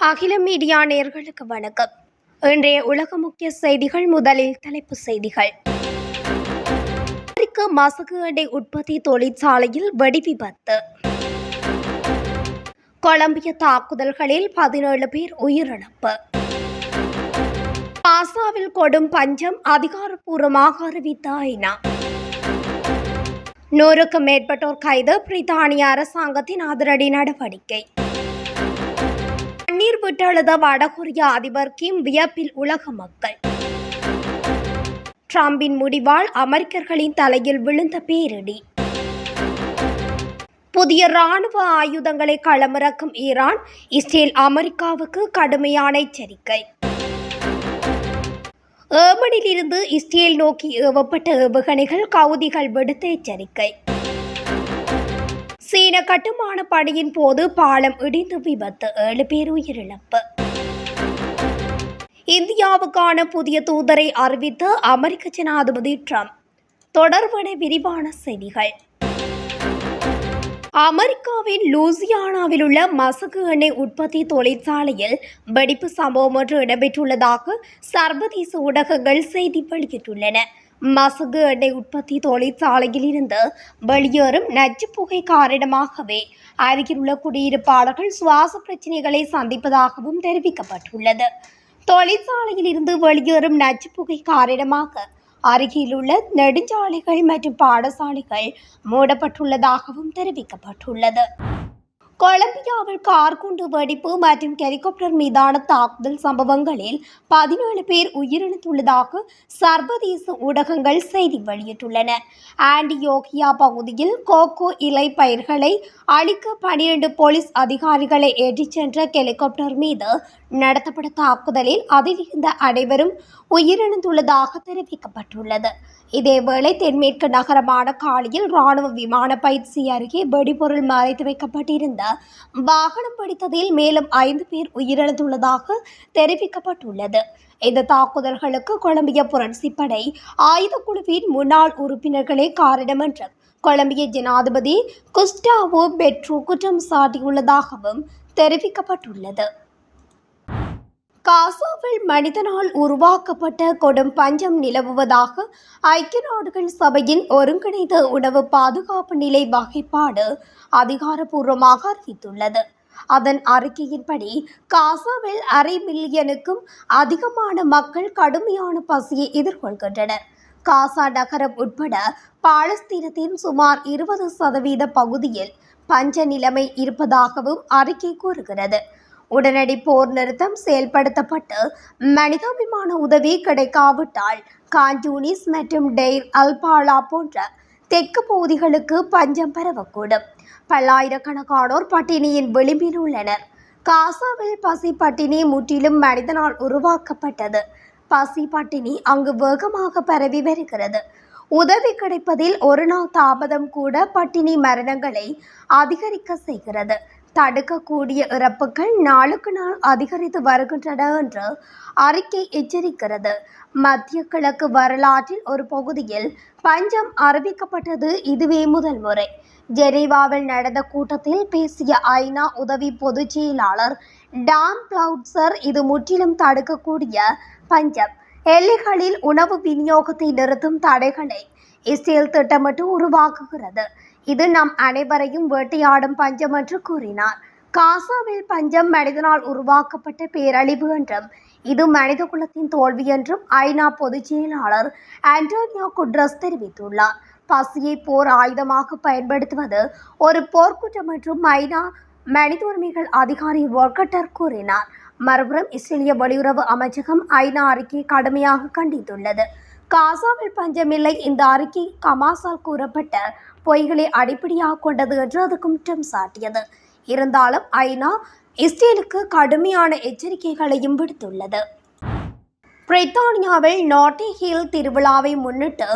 அகில மீடியா நேர்களுக்கு வணக்கம். இன்றைய உலக முக்கிய செய்திகள் முதலில் தலைப்பு செய்திகள். அமெரிக்க மசகு எண்ணெய் உற்பத்தி தொழிற்சாலையில் வெடி விபத்து. கொலம்பிய தாக்குதல்களில் பதினேழு பேர் உயிரிழப்பு. காசாவில் கொடும் பஞ்சம் அதிகாரப்பூர்வமாக அறிவித்த ஐநா. நூறுக்கும் மேற்பட்டோர் கைது. பிரித்தானிய அரசாங்கத்தின் அதிரடி நடவடிக்கை. கண்ணீர் விட்டெழுத வடகொரிய அதிபர் கிம் வியப்பில் உலக மக்கள். ட்ரம்பின் முடிவால் அமெரிக்கர்களின் தலையில் விழுந்த பேரிடி. புதிய ராணுவ ஆயுதங்களை களமிறக்கும் ஈரான் இஸ்ரேல் அமெரிக்காவுக்கு கடுமையான எச்சரிக்கை. ஏமனிலிருந்து இஸ்ரேல் நோக்கி ஏவப்பட்ட ஏவுகணைகள் கவுதிகள் விடுத்த எச்சரிக்கை. சீன கட்டுமான பணியின் போது பாலம் இடிந்து விபத்து. ஏழு பேர் உயிரிழப்பு. இந்தியாவுக்கான புதிய தூதரை அறிவித்த அமெரிக்க ஜனாதிபதி ட்ரம்ப். தொடர்பான விரிவான செய்திகள். அமெரிக்காவின் லூசியானாவில் உள்ள மசகு எண்ணெய் உற்பத்தி தொழிற்சாலையில் வெடிப்பு சம்பவம் ஒன்று இடம்பெற்றுள்ளதாக சர்வதேச ஊடகங்கள் செய்தி வெளியிட்டுள்ளன. மசகு எண்ணெய் உற்பத்தி தொழிற்சாலையில் இருந்து வெளியேறும் நச்சு புகை காரணமாகவே அருகிலுள்ள குடியிருப்பாளர்கள் சுவாச பிரச்சினைகளை சந்திப்பதாகவும் தெரிவிக்கப்பட்டுள்ளது. தொழிற்சாலையில் இருந்து வெளியேறும் நச்சு புகை காரணமாக அருகிலுள்ள நெடுஞ்சாலைகள் மற்றும் பாடசாலைகள் மூடப்பட்டுள்ளதாகவும் தெரிவிக்கப்பட்டுள்ளது. கொலம்பியாவில் கார் குண்டு வெடிப்பு மற்றும் ஹெலிகாப்டர் மீதான தாக்குதல் சம்பவங்களில் பதினேழு பேர் உயிரிழந்துள்ளதாக சர்வதேச ஊடகங்கள் செய்தி வெளியிட்டுள்ளன. ஆண்டியோகியா பகுதியில் கோகோ இலை பயிர்களை அழிக்க பனிரெண்டு போலீஸ் அதிகாரிகளை ஏற்றிச் சென்ற ஹெலிகாப்டர் மீது நடத்தப்பட்ட தாக்குதலில் அதில் இருந்த அனைவரும் உயிரிழந்துள்ளதாக தெரிவிக்கப்பட்டுள்ளது. இதேவேளை தென்மேற்கு நகரமான காலியில் ராணுவ விமான பயிற்சி அருகே வெடிபொருள் மறைத்து வைக்கப்பட்டிருந்த வாகனம் பிடித்ததில் மேலும் ஐந்து பேர் உயிரிழந்துள்ளதாக தெரிவிக்கப்பட்டுள்ளது. இந்த தாக்குதல்களுக்கு கொலம்பிய புரட்சிப்படை ஆயுத குழுவின் முன்னாள் உறுப்பினர்களே காரணம் என்று கொலம்பிய ஜனாதிபதி குஸ்டாவோ பெட்ரோ குற்றம் சாட்டியுள்ளதாகவும் தெரிவிக்கப்பட்டுள்ளது. காசாவில் மனிதனால் உருவாக்கப்பட்ட கொடும் பஞ்சம் நிலவுவதாக ஐக்கிய நாடுகள் சபையின் ஒருங்கிணைந்த உணவு பாதுகாப்பு நிலை வகைப்பாடு அதிகாரப்பூர்வமாக அறிவித்துள்ளது. அதன் அறிக்கையின்படி காசாவில் அரை மில்லியனுக்கும் அதிகமான மக்கள் கடுமையான பசியை எதிர்கொள்கின்றனர். காசா நகரம் உட்பட பாலஸ்தீனத்தின் சுமார் இருபது சதவீத பகுதியில் பஞ்ச நிலைமை இருப்பதாகவும் அறிக்கை கூறுகிறது. உடனடி போர் நிறுத்தம் செயல்படுத்தப்பட்டு மனிதாபிமான உதவி கிடைக்காவிட்டால் காஞ்சூனிஸ் மற்றும் டெய்ர் அல்பாலா போன்ற தெற்கு பகுதிகளுக்கு பஞ்சம் பரவக்கூடும். பல்லாயிரக்கணக்கானோர் பட்டினியின் விளிம்பில் உள்ளனர். காசாவில் பசி பட்டினி முற்றிலும் மனிதனால் உருவாக்கப்பட்டது. பசி பட்டினி அங்கு வேகமாக பரவி வருகிறது. உதவி கிடைப்பதில் ஒரு நாள் தாமதம் கூட பட்டினி மரணங்களை அதிகரிக்க செய்கிறது. தடுக்கக்கூடிய இறப்புகள் நாளுக்கு நாள் அதிகரித்து வருகின்றன என்று அறிக்கை எச்சரிக்கிறது. மத்திய கிழக்கு வரலாற்றில் ஒரு பகுதியில் பஞ்சம் அறிவிக்கப்பட்டது இதுவே முதல் முறை. ஜெனீவாவில் நடந்த கூட்டத்தில் பேசிய ஐநா உதவி பொதுச் செயலாளர் டாம் பிளவுட்சர் இது முற்றிலும் தடுக்கக்கூடிய பஞ்சம். எல்லைகளில் உணவு விநியோகத்தை நிறுத்தும் தடைகளை இஸ்ரேல் திட்டமிட்டு உருவாக்குகிறது. இது நம் அனைவரையும் வேட்டையாடும் பஞ்சம் என்று கூறினார். காசாவில் பஞ்சம் மனிதனால் உருவாக்கப்பட்ட பேரழிவு என்றும் இது மனித குலத்தின் தோல்வி என்றும் ஐநா பொதுச் செயலாளர் ஆண்டோனியோ குட்ரஸ் தெரிவித்துள்ளார். பசியை போர் ஆயுதமாக பயன்படுத்துவது ஒரு போர்க்குற்றம் என்றும் ஐநா மனித உரிமைகள் அதிகாரி வொர்கட்டர் கூறினார். மறுபுறம் இஸ்ரேலிய வெளியுறவு அமைச்சகம் ஐநா அறிக்கையை கடுமையாக கண்டித்துள்ளது. காசாவில் பஞ்சமில்லை இந்த அறிக்கை கமாசால் கூறப்பட்ட பொய்களை அடிப்படையாக கொண்டது என்று அது குற்றம் சாட்டியது. இருந்தாலும் ஐநா இஸ்ரேலுக்கு கடுமையான எச்சரிக்கைகளையும் விடுத்துள்ளது. பிரித்தானியாவில் நாட்டி ஹில் திருவிழாவை முன்னிட்டு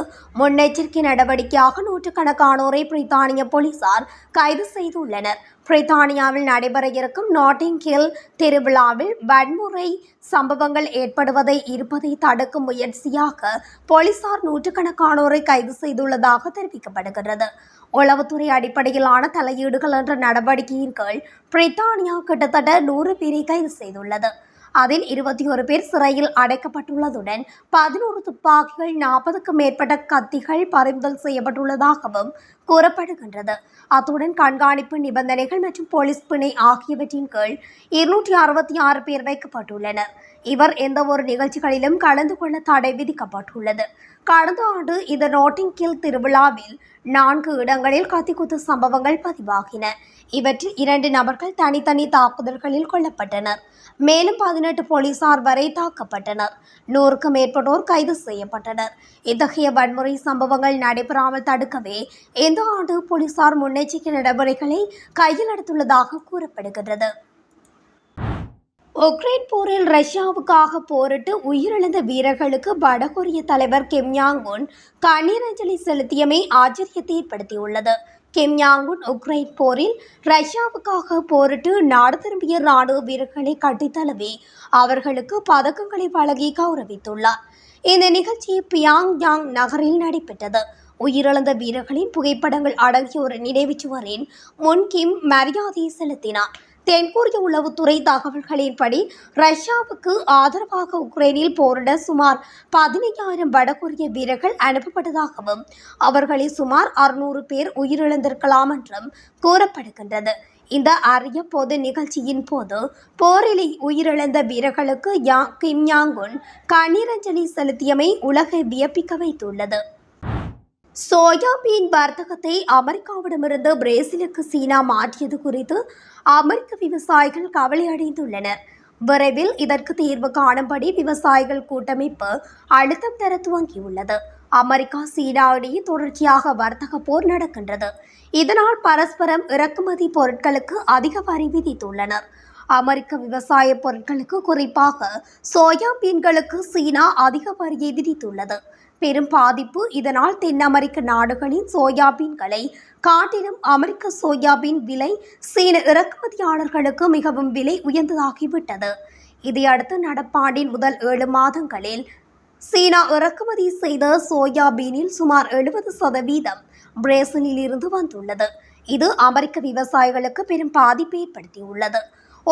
முன்னெச்சரிக்கை நடவடிக்கையாக நூற்றுக்கணக்கானோரை பிரித்தானிய போலீசார் கைது செய்துள்ளனர். பிரித்தானியாவில் நடைபெற இருக்கும் நாட்டிங் ஹில் திருவிழாவில் வன்முறை சம்பவங்கள் ஏற்படுவதை இருப்பதை தடுக்கும் முயற்சியாக போலீசார் நூற்றுக்கணக்கானோரை கைது செய்துள்ளதாக தெரிவிக்கப்படுகிறது. உளவுத்துறை அடிப்படையிலான தலையீடுகள் என்ற நடவடிக்கையின் கீழ் பிரித்தானியா கிட்டத்தட்ட நூறு பேரை கைது செய்துள்ளது. அதில் இருபத்தி ஒரு பேர் சிறையில் அடைக்கப்பட்டுள்ளதுடன் பதினோரு துப்பாக்கிகள் நாற்பதுக்கும் மேற்பட்ட கத்திகள் பறிமுதல் செய்யப்பட்டுள்ளதாகவும் கூறப்படுகின்றது. அத்துடன் கண்காணிப்பு நிபந்தனைகள் மற்றும் போலீஸ் பிணை ஆகியவற்றின் கீழ் இருநூற்றி அறுபத்தி ஆறு பேர் வைக்கப்பட்டுள்ளனர். இவர் எந்த ஒரு நிகழ்ச்சிகளிலும் கலந்து கொள்ள தடை விதிக்கப்பட்டுள்ளது. கடந்த ஆண்டு இந்த நோட்டிங் கில் திருவிழாவில் நான்கு இடங்களில் கத்திக்குத்து சம்பவங்கள் பதிவாகின. இவற்றில் இரண்டு நபர்கள் தனித்தனி தாக்குதல்களில் கொல்லப்பட்டனர். மேலும் பதினெட்டு போலீசார் வரை தாக்கப்பட்டனர். நூறுக்கும் மேற்பட்டோர் கைது செய்யப்பட்டனர். இத்தகைய வன்முறை சம்பவங்கள் நடைபெறாமல் தடுக்கவே இந்த ஆண்டு போலீசார் முன்னெச்சரிக்கை நடவடிக்கைகளை கையில் எடுத்துள்ளதாக கூறப்படுகின்றது. உக்ரைன் போரில் ரஷ்யாவுக்காக போரிட்டு உயிரிழந்த வீரர்களுக்கு வடகொரிய தலைவர் கிம் யாங் உன் கண்ணீரஞ்சலி செலுத்தியமை ஆச்சரியத்தை ஏற்படுத்தியுள்ளது. கிம் யாங் உக்ரைன் போரில் ரஷ்யாவுக்காக போரிட்டு நாடு திரும்பிய ராணுவ வீரர்களை கட்டித்தழுவி அவர்களுக்கு பதக்கங்களை வழங்கி கௌரவித்துள்ளார். இந்த நிகழ்ச்சி பியாங் யாங் நகரில் நடைபெற்றது. உயிரிழந்த வீரர்களின் புகைப்படங்கள் அடங்கிய ஒரு நினைவுச்சுவரின் முன் கிம் மரியாதை செலுத்தினார். தென்கொரிய உளவுத்துறை தகவல்களின்படி ரஷ்யாவுக்கு ஆதரவாக உக்ரைனில் போரிட சுமார் பதினைஞ்சாயிரம் வடகொரிய வீரர்கள் அனுப்பப்பட்டதாகவும் அவர்களில் சுமார் அறுநூறு பேர் உயிரிழந்திருக்கலாம் என்றும் கூறப்படுகின்றது. இந்த அரிய பொது நிகழ்ச்சியின் போது போரில் உயிரிழந்த வீரர்களுக்கு யா கிம் யாங்குன் கண்ணீரஞ்சலி செலுத்தியமை உலகை வியப்பிக்க வைத்துள்ளது. சோயாபீன் வர்த்தகத்தை அமெரிக்காவிடமிருந்து பிரேசிலுக்கு சீனா மாற்றியது குறித்து அமெரிக்க விவசாயிகள் கவலை அடைந்துள்ளனர் விரைவில் இதற்கு தீர்வு காணும்படி விவசாயிகள் கூட்டமைப்பு அழுத்தம் தர துவங்கியுள்ளது அமெரிக்கா சீனா இடையே தொடர்ச்சியாக வர்த்தக போர் நடக்கின்றது. இதனால் பரஸ்பரம் இறக்குமதி பொருட்களுக்கு அதிக வரி விதித்துள்ளனர். அமெரிக்க விவசாய பொருட்களுக்கு குறிப்பாக சோயா பீன்களுக்கு சீனா அதிக வரியை விதித்துள்ளது. பெரும் பாதிப்பு. இதனால் தென் அமெரிக்க நாடுகளின் சோயாபீன்களை காட்டிலும் அமெரிக்க சோயாபீன் விலை சீன இறக்குமதியாளர்களுக்கு மிகவும் விலை உயர்ந்ததாகிவிட்டது. இதையடுத்து நடப்பாண்டின் முதல் ஏழு மாதங்களில் சீனா இறக்குமதி செய்த சோயாபீனில் சுமார் எழுபது சதவீதம் பிரேசிலில் இருந்து வந்துள்ளது. இது அமெரிக்க விவசாயிகளுக்கு பெரும் பாதிப்பை ஏற்படுத்தியுள்ளது.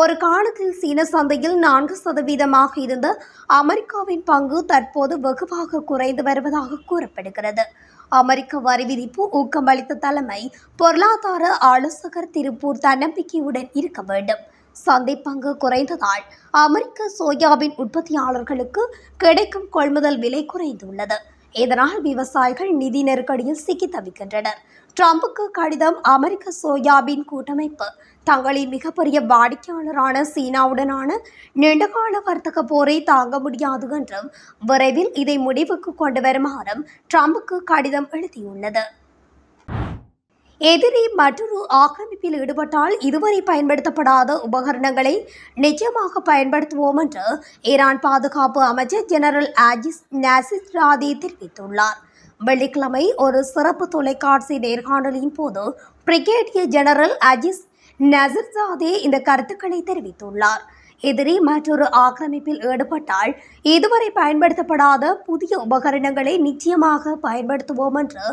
ஒரு காலத்தில் சீன சந்தையில் நான்கு சதவீதமாக இருந்த அமெரிக்காவின் பங்கு தற்போது வெகுவாக குறைந்து வருவதாக கூறப்படுகிறது. அமெரிக்க வரி விதிப்பு ஊக்கமளித்த தலைமை பொருளாதார ஆலோசகர் திருப்பூர் தன்னம்பிக்கையுடன் இருக்க வேண்டும். சந்தை பங்கு குறைந்ததால் அமெரிக்க சோயாவின் உற்பத்தியாளர்களுக்கு கிடைக்கும் கொள்முதல் விலை குறைந்துள்ளது. இதனால் விவசாயிகள் நிதி நெருக்கடியில் சிக்கி தவிக்கின்றனர். ட்ரம்புக்கு கடிதம் அமெரிக்க சோயாபீன் கூட்டமைப்பு. தங்களின் மிகப்பெரிய வாடிக்கையாளரான சீனாவுடனான நீண்டகால வர்த்தக போரை தாங்க முடியாது என்றும் விரைவில் இதை முடிவுக்கு கொண்டு வருமாறும் ட்ரம்புக்கு கடிதம் எழுதியுள்ளது. எதிரி மற்றொரு ஆக்கிரமிப்பில் ஈடுபட்டால் இதுவரை பயன்படுத்தப்படாத உபகரணங்களை நிச்சயமாக பயன்படுத்துவோம் என்று ஈரான் பாதுகாப்பு அமைச்சர் ஜெனரல் ஆஜிஸ் நாசிஸ் ராதி தெரிவித்துள்ளார். வெள்ளிக்கிழமை ஒரு சிறப்பு தொலைக்காட்சி நேர்காணலின் போது பிரிகேடியர் ஜெனரல் அஜிஸ் நசிர்சாதே இந்த கருத்துக்களை தெரிவித்துள்ளார். எதிரி மற்றொரு ஆக்கிரமிப்பில் ஈடுபட்டால் இதுவரை பயன்படுத்தப்படாத புதிய உபகரணங்களை நிச்சயமாக பயன்படுத்துவோம் என்று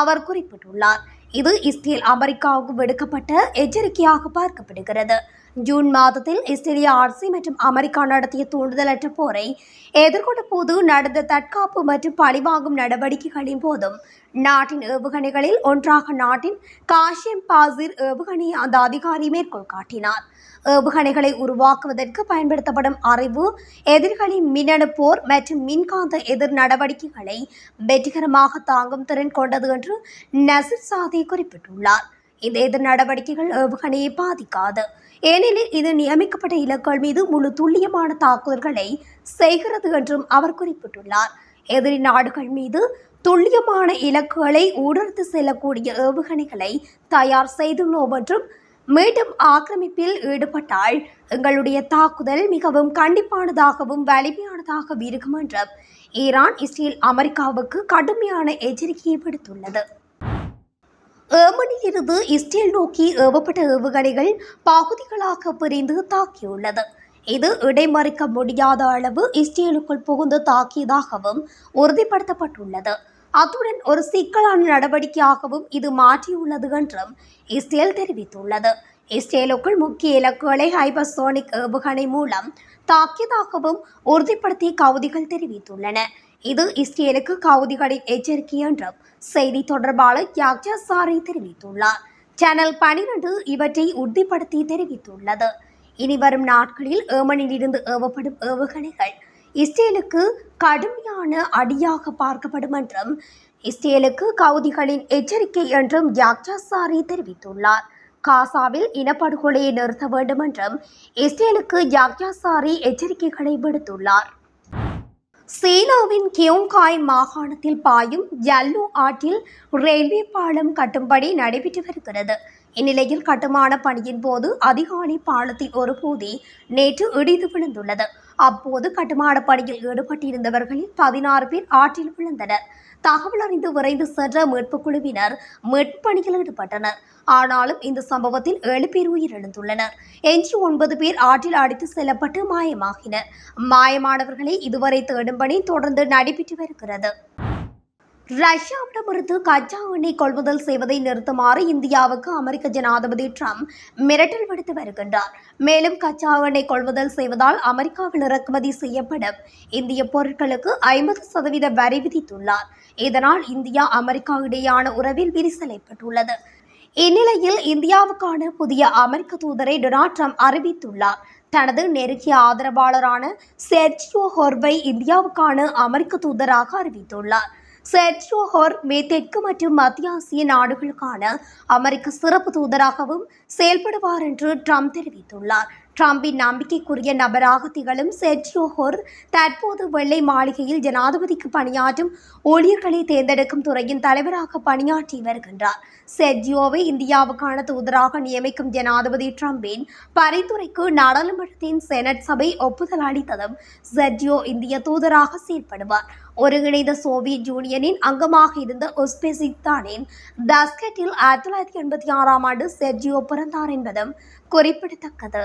அவர் குறிப்பிட்டுள்ளார். இது இஸ்ரேல் அமெரிக்காவுக்கு விடுக்கப்பட்ட எச்சரிக்கையாக பார்க்கப்படுகிறது. ஜூன் மாதத்தில் இஸ்ரேலிய ஆர்சி மற்றும் அமெரிக்கா நடத்திய தூண்டுதலற்ற போரை எதிர்கொண்ட போது நடந்த தற்காப்பு மற்றும் பழிவாங்கும் நடவடிக்கைகளின் போதும் நாட்டின் ஏவுகணைகளில் ஒன்றாக நாட்டின் காஷியம் பாசிர் ஏவுகணையை அந்த அதிகாரி மேற்கோள் காட்டினார். ஏவுகணைகளை உருவாக்குவதற்கு பயன்படுத்தப்படும் அறிவு எதிர்களின் மின்னணு போர் மற்றும் மின்காந்த எதிர் நடவடிக்கைகளை வெற்றிகரமாக தாங்கும் திறன் கொண்டது என்று நசிர் சாதி குறிப்பிட்டுள்ளார். இந்த எதிர் நடவடிக்கைகள் ஏவுகணையை பாதிக்காது. ஏனெனில் இது நியமிக்கப்பட்ட இலக்குகள் மீது முழு துல்லியமான தாக்குதல்களை செய்கிறது என்றும் அவர் குறிப்பிட்டுள்ளார். எதிரி நாடுகள் மீது துல்லியமான இலக்குகளை ஊடர்த்து செல்லக்கூடிய ஏவுகணைகளை தயார் செய்துள்ளோம் என்றும் மீண்டும் ஆக்கிரமிப்பில் ஈடுபட்டால் எங்களுடைய தாக்குதல் மிகவும் கண்டிப்பானதாகவும் வலிமையானதாகவும் இருக்கும் என்றும் ஈரான் இஸ்ரேல் அமெரிக்காவுக்கு கடுமையான எச்சரிக்கையை விடுத்துள்ளது. ஏமனில் இஸ்ரேல் நோக்கி ஏவப்பட்ட ஏவுகணைகள் பகுதிகளாக பிரிந்து தாக்கியுள்ளது. இது இடைமறிக்க முடியாத அளவு இஸ்ரேலுக்குள் புகுந்து தாக்கியதாகவும் உறுதிப்படுத்தப்பட்டுள்ளது. அத்துடன் ஒரு சிக்கலான நடவடிக்கையாகவும் இது மாற்றியுள்ளது என்றும் இஸ்ரேல் தெரிவித்துள்ளது. இஸ்ரேலுக்குள் முக்கிய இலக்குகளை ஹைபர்சோனிக் ஏவுகணை மூலம் தாக்கியதாகவும் உறுதிப்படுத்திய கவுதிகள் தெரிவித்துள்ளன. இது இஸ்ரேலுக்கு கவுதிகளின் எச்சரிக்கை என்றும் செய்தி தொடர்பாளர் யாக்ஜா சாரி தெரிவித்துள்ளார். சேனல் பனிரெண்டு இவற்றை உறுதிப்படுத்தி தெரிவித்துள்ளது. இனி வரும் நாட்களில் ஏமனிலிருந்து ஏவப்படும் ஏவுகணைகள் இஸ்ரேலுக்கு கடுமையான அடியாக பார்க்கப்படும் என்றும் இஸ்ரேலுக்கு கவுதிகளின் எச்சரிக்கை என்றும் யாக்ஜா சாரி தெரிவித்துள்ளார். காசாவில் இனப்படுகொலையை நிறுத்த வேண்டும் என்றும் இஸ்ரேலுக்கு யாக்யா சாரி எச்சரிக்கைகளை விடுத்துள்ளார். சீனாவின் கியோங்காய் மாகாணத்தில் பாயும் ஜல்லு ஆற்றில் ரயில்வே பாலம் கட்டும்படி நடைபெற்று வருகிறது. இந்நிலையில் கட்டுமான பணியின் போது அதிகாலை பாலத்தில் ஒரு பகுதி நேற்று இடிந்து விழுந்துள்ளது. அப்போது கட்டுமான பணியில் ஈடுபட்டிருந்தவர்களில் பதினாறு பேர் ஆற்றில் விழுந்தனர். தகவல் அறிந்து விரைந்து சென்ற மீட்புக் குழுவினர் மீட்பு பணியில் ஈடுபட்டனர். ஆனாலும் இந்த சம்பவத்தில் ஏழு பேர் உயிரிழந்துள்ளனர். எஞ்சி ஒன்பது பேர் ஆற்றில் அடித்து செல்லப்பட்டு மாயமாகினர். மாயமானவர்களை இதுவரை தேடும் பணி தொடர்ந்து நடைபெற்று வருகிறது. ரஷ்யாவிடமிருந்து கச்சா எண்ணெய் கொள்முதல் செய்வதை நிறுத்துமாறு இந்தியாவுக்கு அமெரிக்க ஜனாதிபதி ட்ரம்ப் மிரட்டல் விடுத்து வருகின்றார். மேலும் கச்சா எண்ணெய் கொள்முதல் செய்வதால் அமெரிக்காவில் இறக்குமதி செய்யப்படும் இந்திய பொருட்களுக்கு ஐம்பது சதவீத வரி விதித்துள்ளார். இதனால் இந்தியா அமெரிக்கா இடையேயான உறவில் விரிசல் ஏற்பட்டுள்ளது இந்நிலையில் இந்தியாவுக்கான புதிய அமெரிக்க தூதரை டொனால்ட் ட்ரம்ப் அறிவித்துள்ளார். தனது நெருங்கிய ஆதரவாளரான செர்ஜியோ ஹோர்வை இந்தியாவுக்கான அமெரிக்க தூதராக அறிவித்துள்ளார். செர்ஜியோ மே தெற்கு மற்றும் மத்திய ஆசிய நாடுகளுக்கான அமெரிக்க சிறப்பு தூதராகவும் செயல்படுவார் என்று ட்ரம்ப் தெரிவித்துள்ளார். ட்ரம்பின் நம்பிக்கைக்குரிய நபராக திகழும் செர்ஜியோ ஹோர் தற்போது வெள்ளை மாளிகையில் ஜனாதிபதிக்கு பணியாற்றும் ஊழியர்களை தேர்ந்தெடுக்கும் துறையின் தலைவராக பணியாற்றி வருகின்றார். செர்ஜியோவை இந்தியாவுக்கான தூதராக நியமிக்கும் ஜனாதிபதி ட்ரம்பின் பரிந்துரைக்கு நாடாளுமன்றத்தின் செனட் சபை ஒப்புதல் அளித்ததும் செர்ஜியோ இந்திய தூதராக செயல்படுவார் ஒருங்கிணைந்த சோவியத் யூனியனின் அங்கமாக இருந்த உஸ்பெசிஸ்தானின் தஸ்கெட்டில் ஆயிரத்தி தொள்ளாயிரத்தி எண்பத்தி ஆறாம் ஆண்டு செர்ஜியோ பிறந்தார் என்பதும் குறிப்பிடத்தக்கது.